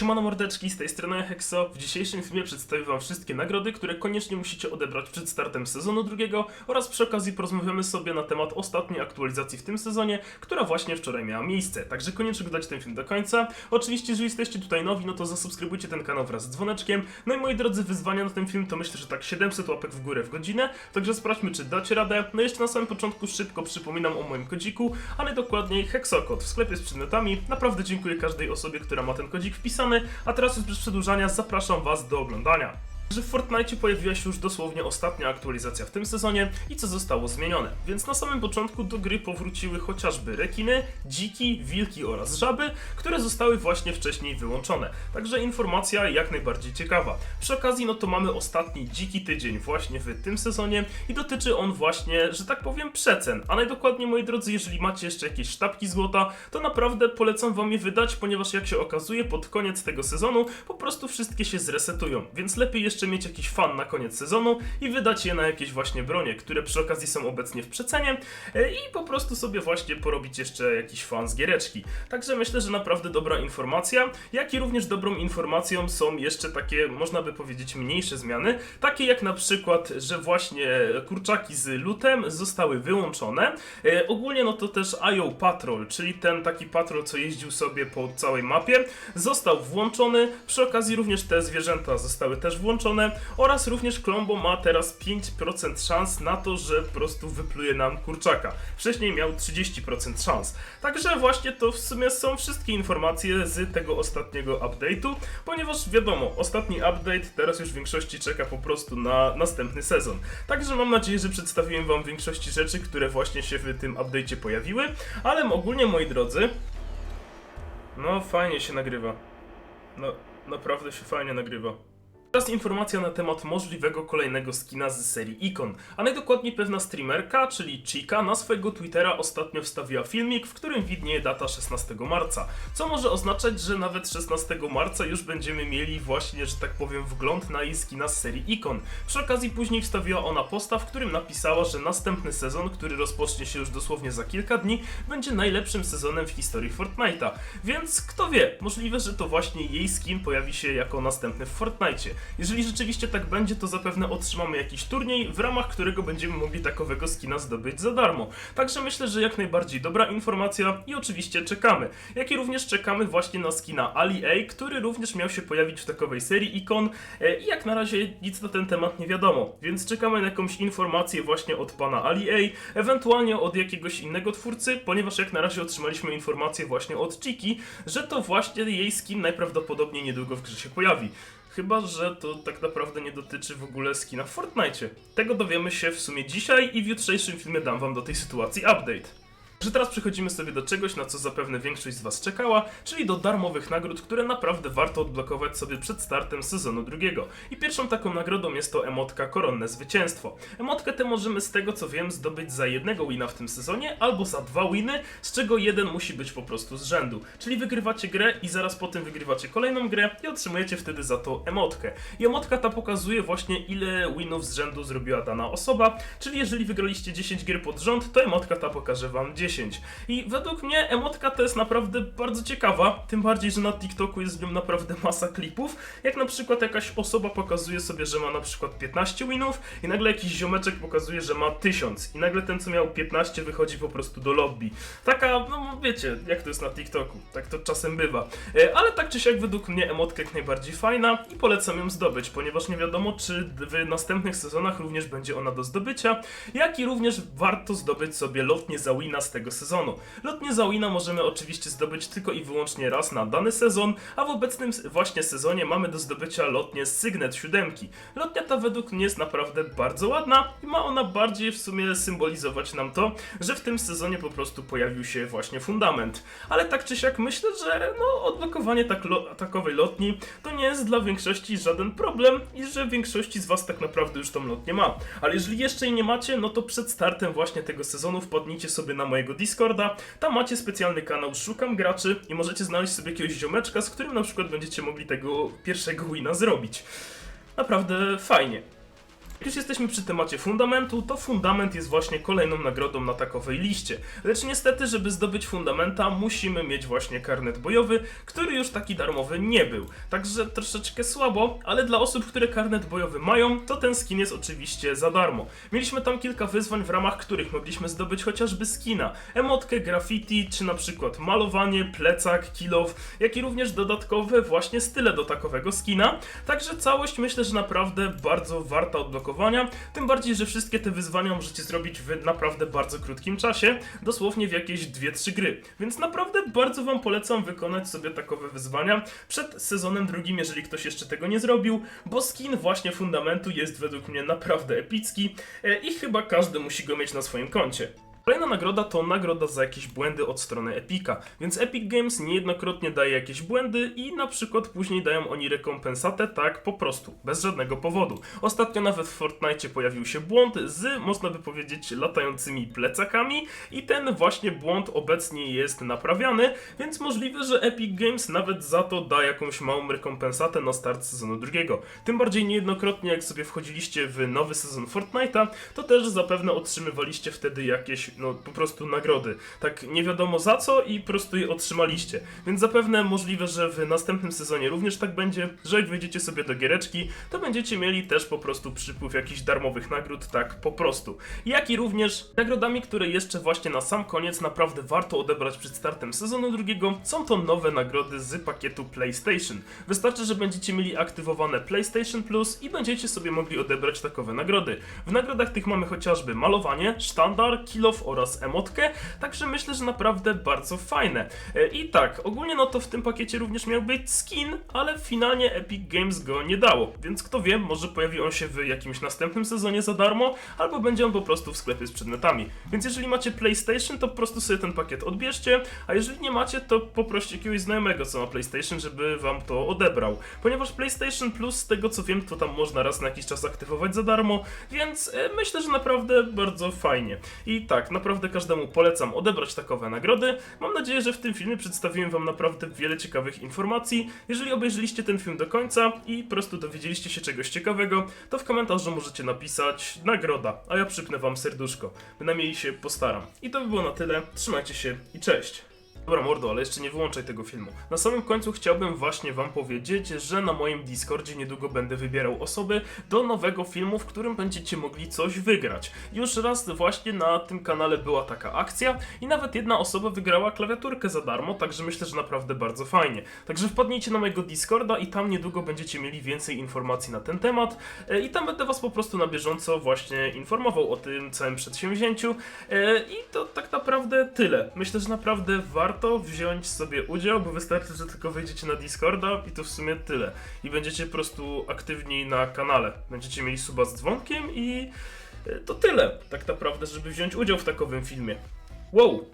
Siemano mordeczki, z tej strony Hexo. W dzisiejszym filmie przedstawię wam wszystkie nagrody, które koniecznie musicie odebrać przed startem sezonu drugiego oraz przy okazji porozmawiamy sobie na temat ostatniej aktualizacji w tym sezonie, która właśnie wczoraj miała miejsce. Także koniecznie oglądać ten film do końca. Oczywiście, jeżeli jesteście tutaj nowi, no to zasubskrybujcie ten kanał wraz z dzwoneczkiem. No i moi drodzy, wyzwania na ten film to myślę, że tak 700 łapek w górę w godzinę, także sprawdźmy, czy dacie radę. No jeszcze na samym początku szybko przypominam o moim kodziku, a najdokładniej Hexokod w sklepie z przedmiotami. Naprawdę dziękuję każdej osobie, która ma ten kodzik wpisany, a teraz już bez przedłużania zapraszam was do oglądania że w Fortnite pojawiła się już dosłownie ostatnia aktualizacja w tym sezonie i co zostało zmienione. Więc na samym początku do gry powróciły chociażby rekiny, dziki, wilki oraz żaby, które zostały właśnie wcześniej wyłączone. Także informacja jak najbardziej ciekawa. Przy okazji no to mamy ostatni dziki tydzień właśnie w tym sezonie i dotyczy on właśnie, że tak powiem, przecen. A najdokładniej moi drodzy, jeżeli macie jeszcze jakieś sztabki złota, to naprawdę polecam wam je wydać, ponieważ jak się okazuje pod koniec tego sezonu po prostu wszystkie się zresetują. Więc lepiej jeszcze mieć jakiś fan na koniec sezonu i wydać je na jakieś właśnie bronie, które przy okazji są obecnie w przecenie e, i po prostu sobie właśnie porobić jeszcze jakiś fan z giereczki. Także myślę, że naprawdę dobra informacja, jak i również dobrą informacją są jeszcze takie, można by powiedzieć, mniejsze zmiany, takie jak na przykład, że właśnie kurczaki z lutem zostały wyłączone. E, ogólnie no to też IO Patrol, czyli ten taki patrol, co jeździł sobie po całej mapie, został włączony. Przy okazji również te zwierzęta zostały też włączone oraz również Klombo ma teraz 5% szans na to, że po prostu wypluje nam kurczaka. Wcześniej miał 30% szans. Także właśnie to w sumie są wszystkie informacje z tego ostatniego update'u, ponieważ wiadomo, ostatni update teraz już w większości czeka po prostu na następny sezon. Także mam nadzieję, że przedstawiłem wam większości rzeczy, które właśnie się w tym update'cie pojawiły, ale ogólnie moi drodzy, no fajnie się nagrywa. No, naprawdę się fajnie nagrywa. Teraz informacja na temat możliwego kolejnego skina z serii Icon, a najdokładniej pewna streamerka, czyli Chica, na swojego Twittera ostatnio wstawiła filmik, w którym widnieje data 16 marca, co może oznaczać, że nawet 16 marca już będziemy mieli właśnie, że tak powiem, wgląd na jej skina z serii Icon. Przy okazji później wstawiła ona posta, w którym napisała, że następny sezon, który rozpocznie się już dosłownie za kilka dni, będzie najlepszym sezonem w historii Fortnite'a. Więc kto wie, możliwe, że to właśnie jej skin pojawi się jako następny w Fortnite'cie. Jeżeli rzeczywiście tak będzie, to zapewne otrzymamy jakiś turniej, w ramach którego będziemy mogli takowego skina zdobyć za darmo. Także myślę, że jak najbardziej dobra informacja i oczywiście czekamy. Jak i również czekamy właśnie na skina Ali A, który również miał się pojawić w takowej serii ikon e, i jak na razie nic na ten temat nie wiadomo. Więc czekamy na jakąś informację właśnie od pana Ali A, ewentualnie od jakiegoś innego twórcy, ponieważ jak na razie otrzymaliśmy informację właśnie od Chiki, że to właśnie jej skin najprawdopodobniej niedługo w grze się pojawi. Chyba, że to tak naprawdę nie dotyczy w ogóle skina w Fortnite. Tego dowiemy się w sumie dzisiaj i w jutrzejszym filmie dam wam do tej sytuacji update. Że teraz przechodzimy sobie do czegoś, na co zapewne większość z Was czekała, czyli do darmowych nagród, które naprawdę warto odblokować sobie przed startem sezonu drugiego. I pierwszą taką nagrodą jest to emotka Koronne Zwycięstwo. Emotkę tę możemy z tego co wiem zdobyć za jednego wina w tym sezonie, albo za dwa winy, z czego jeden musi być po prostu z rzędu. Czyli wygrywacie grę i zaraz po tym wygrywacie kolejną grę i otrzymujecie wtedy za to emotkę. I emotka ta pokazuje właśnie ile winów z rzędu zrobiła dana osoba, czyli jeżeli wygraliście 10 gier pod rząd, to emotka ta pokaże Wam 10. I według mnie emotka to jest naprawdę bardzo ciekawa, tym bardziej, że na TikToku jest z nią naprawdę masa klipów, jak na przykład jakaś osoba pokazuje sobie, że ma na przykład 15 winów i nagle jakiś ziomeczek pokazuje, że ma 1000 i nagle ten, co miał 15 wychodzi po prostu do lobby. Taka, no wiecie, jak to jest na TikToku, tak to czasem bywa. E, Ale tak czy siak według mnie emotka jak najbardziej fajna i polecam ją zdobyć, ponieważ nie wiadomo, czy w następnych sezonach również będzie ona do zdobycia, jak i również warto zdobyć sobie lotnie za wina z tego sezonu. Lotnie za wina możemy oczywiście zdobyć tylko i wyłącznie raz na dany sezon, a w obecnym właśnie sezonie mamy do zdobycia lotnie z Sygnet 7. Lotnia ta według mnie jest naprawdę bardzo ładna i ma ona bardziej w sumie symbolizować nam to, że w tym sezonie po prostu pojawił się właśnie fundament. Ale tak czy siak myślę, że no odblokowanie tak lo- takowej lotni to nie jest dla większości żaden problem i że większości z was tak naprawdę już tą lotnię ma. Ale jeżeli jeszcze jej nie macie, no to przed startem właśnie tego sezonu wpadnijcie sobie na mojego Discorda, tam macie specjalny kanał Szukam Graczy i możecie znaleźć sobie jakiegoś ziomeczka, z którym na przykład będziecie mogli tego pierwszego wina zrobić. Naprawdę fajnie. Już jesteśmy przy temacie fundamentu, to fundament jest właśnie kolejną nagrodą na takowej liście. Lecz niestety, żeby zdobyć fundamenta, musimy mieć właśnie karnet bojowy, który już taki darmowy nie był. Także troszeczkę słabo, ale dla osób, które karnet bojowy mają, to ten skin jest oczywiście za darmo. Mieliśmy tam kilka wyzwań, w ramach których mogliśmy zdobyć chociażby skina, emotkę, graffiti, czy na przykład malowanie, plecak, kilow, jak i również dodatkowe właśnie style do takowego skina. Także całość myślę, że naprawdę bardzo warta odblokowania, tym bardziej, że wszystkie te wyzwania możecie zrobić w naprawdę bardzo krótkim czasie, dosłownie w jakieś 2-3 gry. Więc naprawdę bardzo Wam polecam wykonać sobie takowe wyzwania przed sezonem drugim, jeżeli ktoś jeszcze tego nie zrobił, bo skin właśnie fundamentu jest według mnie naprawdę epicki e, i chyba każdy musi go mieć na swoim koncie. Kolejna nagroda to nagroda za jakieś błędy od strony Epica, więc Epic Games niejednokrotnie daje jakieś błędy i na przykład później dają oni rekompensatę tak po prostu, bez żadnego powodu. Ostatnio nawet w Fortnite pojawił się błąd z, można by powiedzieć, latającymi plecakami i ten właśnie błąd obecnie jest naprawiany, więc możliwe, że Epic Games nawet za to da jakąś małą rekompensatę na start sezonu drugiego. Tym bardziej niejednokrotnie jak sobie wchodziliście w nowy sezon Fortnite'a, to też zapewne otrzymywaliście wtedy jakieś, no po prostu nagrody. Tak nie wiadomo za co i po prostu je otrzymaliście. Więc zapewne możliwe, że w następnym sezonie również tak będzie, że jak wejdziecie sobie do giereczki, to będziecie mieli też po prostu przypływ jakichś darmowych nagród, tak po prostu. Jak i również nagrodami, które jeszcze właśnie na sam koniec naprawdę warto odebrać przed startem sezonu drugiego, są to nowe nagrody z pakietu PlayStation. Wystarczy, że będziecie mieli aktywowane PlayStation Plus i będziecie sobie mogli odebrać takowe nagrody. W nagrodach tych mamy chociażby malowanie, sztandar, oraz emotkę, także myślę, że naprawdę bardzo fajne. E, I tak, ogólnie no to w tym pakiecie również miał być skin, ale finalnie Epic Games go nie dało, więc kto wie, może pojawi on się w jakimś następnym sezonie za darmo, albo będzie on po prostu w sklepie z przedmiotami. Więc jeżeli macie PlayStation, to po prostu sobie ten pakiet odbierzcie, a jeżeli nie macie, to poproście jakiegoś znajomego, co ma PlayStation, żeby wam to odebrał. Ponieważ PlayStation Plus, z tego co wiem, to tam można raz na jakiś czas aktywować za darmo, więc e, myślę, że naprawdę bardzo fajnie. I tak, naprawdę każdemu polecam odebrać takowe nagrody. Mam nadzieję, że w tym filmie przedstawiłem wam naprawdę wiele ciekawych informacji. Jeżeli obejrzeliście ten film do końca i po prostu dowiedzieliście się czegoś ciekawego, to w komentarzu możecie napisać nagroda, a ja przypnę wam serduszko. Bynajmniej się postaram. I to by było na tyle. Trzymajcie się i cześć! Dobra mordo, ale jeszcze nie wyłączaj tego filmu. Na samym końcu chciałbym właśnie wam powiedzieć, że na moim Discordzie niedługo będę wybierał osoby do nowego filmu, w którym będziecie mogli coś wygrać. Już raz właśnie na tym kanale była taka akcja i nawet jedna osoba wygrała klawiaturkę za darmo, także myślę, że naprawdę bardzo fajnie. Także wpadnijcie na mojego Discorda i tam niedługo będziecie mieli więcej informacji na ten temat E, i tam będę was po prostu na bieżąco właśnie informował o tym całym przedsięwzięciu E, i to tak naprawdę tyle. Myślę, że naprawdę warto wziąć sobie udział, bo wystarczy, że tylko wejdziecie na Discorda i to w sumie tyle. I będziecie po prostu aktywni na kanale. Będziecie mieli suba z dzwonkiem i e, to tyle tak naprawdę, żeby wziąć udział w takowym filmie. Wow!